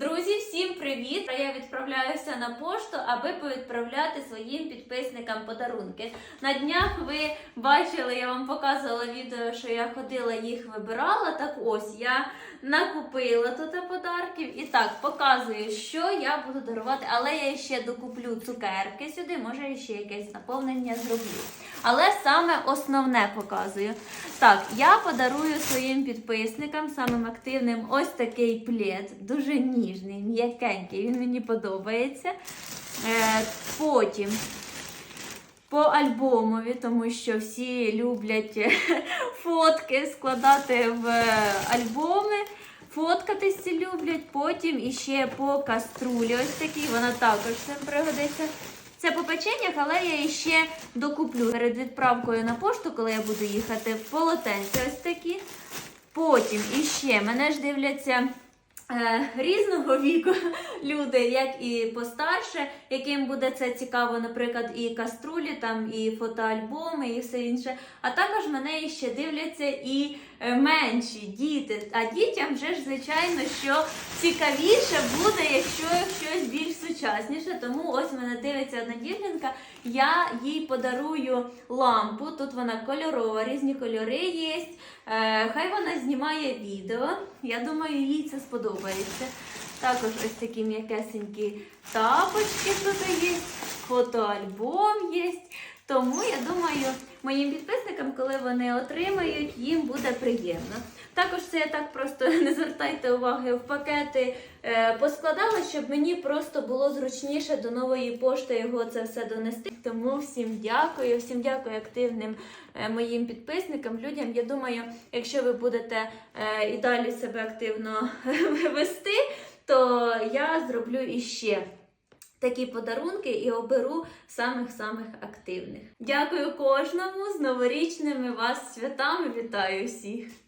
Друзі, всім привіт! Я відправляюся на пошту, аби повідправляти своїм підписникам подарунки. На днях ви бачили, я вам показувала відео, що я ходила їх вибирала. Так ось я накупила тут подарків. І так, показую, що я буду дарувати, але я ще докуплю цукерки сюди, може ще якесь наповнення зроблю. Але саме основне показую. Так, я подарую своїм підписникам, самим активним, ось такий плед, дуже ніжний, м'якенький, він мені подобається. Е, потім по альбомові, тому що всі люблять фотки складати в альбоми. Фоткатись люблять, потім іще по каструлі. Ось такій, вона також цим пригодиться. Це по печенях, але я іще докуплю перед відправкою на пошту, коли я буду їхати, полотенці ось такі. Потім іще мене ж дивляться е, різного віку люди, як і постарше, яким буде це цікаво, наприклад, і каструлі, там, і фотоальбоми, і все інше. А також мене ще дивляться і е, менші діти. А дітям вже ж, звичайно, що цікавіше буде, якщо щось більш сучасніше. Тому ось мене дивиться одна дівчинка. Я їй подарую лампу. Тут вона кольорова, різні кольори є. Е, хай вона знімає відео. Я думаю, їй це сподобається. Також ось такі м'якесенькі тапочки тут є, фотоальбом є. Тому я думаю, моїм підписникам, коли вони отримають, їм буде приємно. Також це я так просто не звертайте уваги в пакети е, поскладала, щоб мені просто було зручніше до нової пошти його це все донести. Тому всім дякую, всім дякую активним е, моїм підписникам, людям. Я думаю, якщо ви будете е, і далі себе активно вести, то я зроблю іще такі подарунки і оберу самих-самих активних. Дякую кожному з новорічними вас святами. Вітаю всіх!